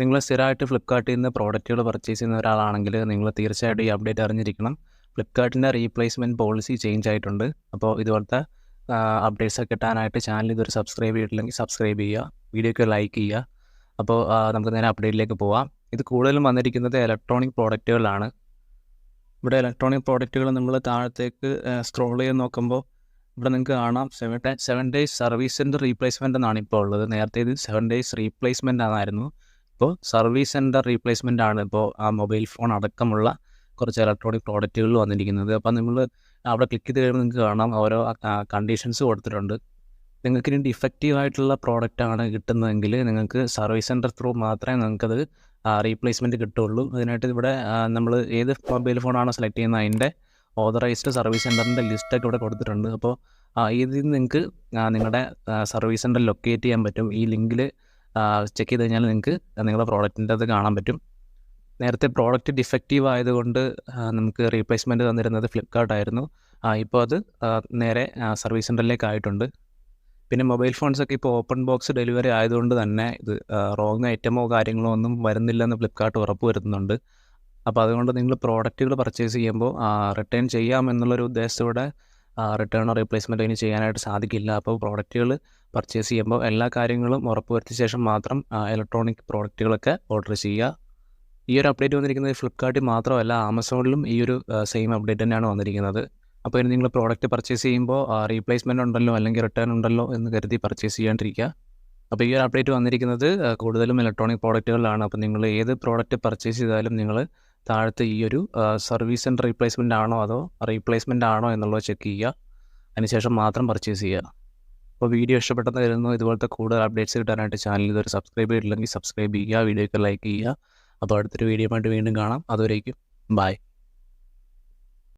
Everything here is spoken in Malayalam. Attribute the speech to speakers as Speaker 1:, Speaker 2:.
Speaker 1: നിങ്ങൾ സ്ഥിരമായിട്ട് ഫ്ലിപ്കാർട്ടിൽ നിന്ന് പ്രോഡക്റ്റുകൾ പർച്ചേസ് ചെയ്യുന്ന ഒരാളാണെങ്കിൽ നിങ്ങൾ തീർച്ചയായിട്ടും ഈ അപ്ഡേറ്റ് അറിഞ്ഞിരിക്കണം. ഫ്ലിപ്കാർട്ടിന്റെ റീപ്ലേസ്മെന്റ് പോളിസി ചേഞ്ച് ആയിട്ടുണ്ട്. അപ്പോൾ ഇതുപോലത്തെ അപ്ഡേറ്റ്സ് ഒക്കെ കിട്ടാനായിട്ട് ചാനൽ ഇതൊരു സബ്സ്ക്രൈബ് ചെയ്തിട്ടില്ലെങ്കിൽ സബ്സ്ക്രൈബ് ചെയ്യുക വീഡിയോക്ക് ലൈക്ക് ചെയ്യുക. അപ്പോൾ നമുക്ക് നേരെ അപ്ഡേറ്റിലേക്ക് പോവാം. ഇത് കൂടുതലും വന്നിരിക്കുന്നത് ഇലക്ട്രോണിക് പ്രോഡക്റ്റുകളാണ് ഇവിടെ ഇലക്ട്രോണിക് പ്രോഡക്റ്റുകൾ നമ്മൾ താഴത്തേക്ക് സ്ക്രോൾ ചെയ്ത് നോക്കുമ്പോൾ ഇവിടെ നിങ്ങൾക്ക് കാണാം. സെവൻ സെവൻ ഡേയ്സ് സർവീസിന്റെ റീപ്ലേസ്മെന്റ് എന്നാണ് ഇപ്പോൾ ഉള്ളത്. നേരത്തെ ഇത് സെവൻ ഡേയ്സ് റീപ്ലേസ്മെന്റ് ആയിരുന്നു ഇപ്പോൾ സർവീസ് സെന്റർ റീപ്ലേസ്മെന്റ് ആണ് ഇപ്പോൾ ആ മൊബൈൽ ഫോൺ അടക്കമുള്ള കുറച്ച് ഇലക്ട്രോണിക് പ്രോഡക്റ്റുകൾ വന്നിരിക്കുന്നത്. അപ്പോൾ നിങ്ങൾ അവിടെ ക്ലിക്ക് ചെയ്ത് കഴിയുമ്പോൾ നിങ്ങൾക്ക് കാണാം. ഓരോ കണ്ടീഷൻസ് കൊടുത്തിട്ടുണ്ട്. നിങ്ങൾക്ക് ഇനി ഡിഫക്റ്റീവ് ആയിട്ടുള്ള ആണ് കിട്ടുന്നതെങ്കിൽ നിങ്ങൾക്ക് സർവീസ് സെന്റർ ത്രൂ മാത്രമേ നിങ്ങൾക്കത് റീപ്ലേസ്മെന്റ് കിട്ടുള്ളൂ അതിനായിട്ട് ഇവിടെ നമ്മൾ ഏത് മൊബൈൽ ഫോണാണോ സെലക്ട് ചെയ്യുന്നത് അതിന്റെ ഓതറൈസ്ഡ് സർവീസ് സെന്ററിന്റെ ലിസ്റ്റൊക്കെ ഇവിടെ കൊടുത്തിട്ടുണ്ട്. അപ്പോൾ ഇതിൽ നിങ്ങൾക്ക് നിങ്ങളുടെ സർവീസ് സെന്റർ ലൊക്കേറ്റ് ചെയ്യാൻ പറ്റും. ഈ ലിങ്കിൽ ചെക്ക് ചെയ്ത് കഴിഞ്ഞാൽ നിങ്ങൾക്ക് നിങ്ങളുടെ പ്രോഡക്റ്റിന്റെ അത് കാണാൻ പറ്റും. നേരത്തെ പ്രോഡക്റ്റ് ഡിഫക്റ്റീവ് ആയതുകൊണ്ട് നമുക്ക് റീപ്ലേസ്മെന്റ് തന്നിരുന്നത് ഫ്ലിപ്കാർട്ട് ആയിരുന്നു. ആ, ഇപ്പോൾ അത് നേരെ സർവീസ് സെന്ററിലേക്ക് ആയിട്ടുണ്ട്. പിന്നെ മൊബൈൽ ഫോൺസൊക്കെ ഇപ്പോൾ ഓപ്പൺ ബോക്സ് ഡെലിവറി ആയതുകൊണ്ട് തന്നെ ഇത് റോങ് ഐറ്റമോ കാര്യങ്ങളോ ഒന്നും വരുന്നില്ലെന്ന് ഫ്ലിപ്കാർട്ട് ഉറപ്പ് വരുത്തുന്നുണ്ട്. അപ്പോൾ അതുകൊണ്ട് നിങ്ങൾ പ്രോഡക്റ്റുകൾ പർച്ചേസ് ചെയ്യുമ്പോൾ റിട്ടേൺ ചെയ്യാം എന്നുള്ളൊരു ഉദ്ദേശത്തോടെ റിട്ടേണോ റീപ്ലേസ്മെന്റോ ഇനി ചെയ്യാനായിട്ട് സാധിക്കില്ല. അപ്പോൾ പ്രോഡക്റ്റുകൾ പർച്ചേസ് ചെയ്യുമ്പോൾ എല്ലാ കാര്യങ്ങളും ഉറപ്പുവരുത്തിയ ശേഷം മാത്രം ഇലക്ട്രോണിക് പ്രോഡക്റ്റുകളൊക്കെ ഓർഡർ ചെയ്യുക. ഈ ഒരു അപ്ഡേറ്റ് വന്നിരിക്കുന്നത് ഫ്ലിപ്കാർട്ടിൽ മാത്രമല്ല ആമസോണിലും ഈ ഒരു സെയിം അപ്ഡേറ്റ് തന്നെയാണ് വന്നിരിക്കുന്നത്. അപ്പോൾ ഇനി നിങ്ങൾ പ്രോഡക്റ്റ് പർച്ചേസ് ചെയ്യുമ്പോൾ റീപ്ലേസ്മെന്റ് ഉണ്ടല്ലോ അല്ലെങ്കിൽ റിട്ടേൺ ഉണ്ടല്ലോ എന്ന് കരുതി പർച്ചേസ് ചെയ്യാണ്ടിരിക്കുക. അപ്പോൾ ഈ ഒരു അപ്ഡേറ്റ് വന്നിരിക്കുന്നത് കൂടുതലും ഇലക്ട്രോണിക് പ്രോഡക്റ്റുകളിലാണ് അപ്പോൾ നിങ്ങൾ ഏത് പ്രോഡക്റ്റ് പർച്ചേസ് ചെയ്താലും നിങ്ങൾ താഴത്ത് ഈ ഒരു സർവീസ് ആൻഡ് റീപ്ലേസ്മെന്റ് ആണോ അതോ റീപ്ലേസ്മെന്റ് ആണോ എന്നുള്ളത് ചെക്ക് ചെയ്യുക. അതിനുശേഷം മാത്രം പർച്ചേസ് ചെയ്യുക. അപ്പോൾ വീഡിയോ ഇഷ്ടപ്പെട്ടെന്ന് കരുതുന്നു ഇതുപോലത്തെ കൂടുതൽ അപ്ഡേറ്റ്സ് കിട്ടാനായിട്ട് ചാനൽ ഇതുവരെ സബ്സ്ക്രൈബ് ചെയ്തിട്ടില്ലെങ്കിൽ സബ്സ്ക്രൈബ് ചെയ്യുക വീഡിയോയ്ക്ക് ലൈക്ക് ചെയ്യുക. അപ്പോൾ അടുത്തൊരു വീഡിയോ ആയിട്ട് വീണ്ടും കാണാം. അതുവരേക്കും ബൈ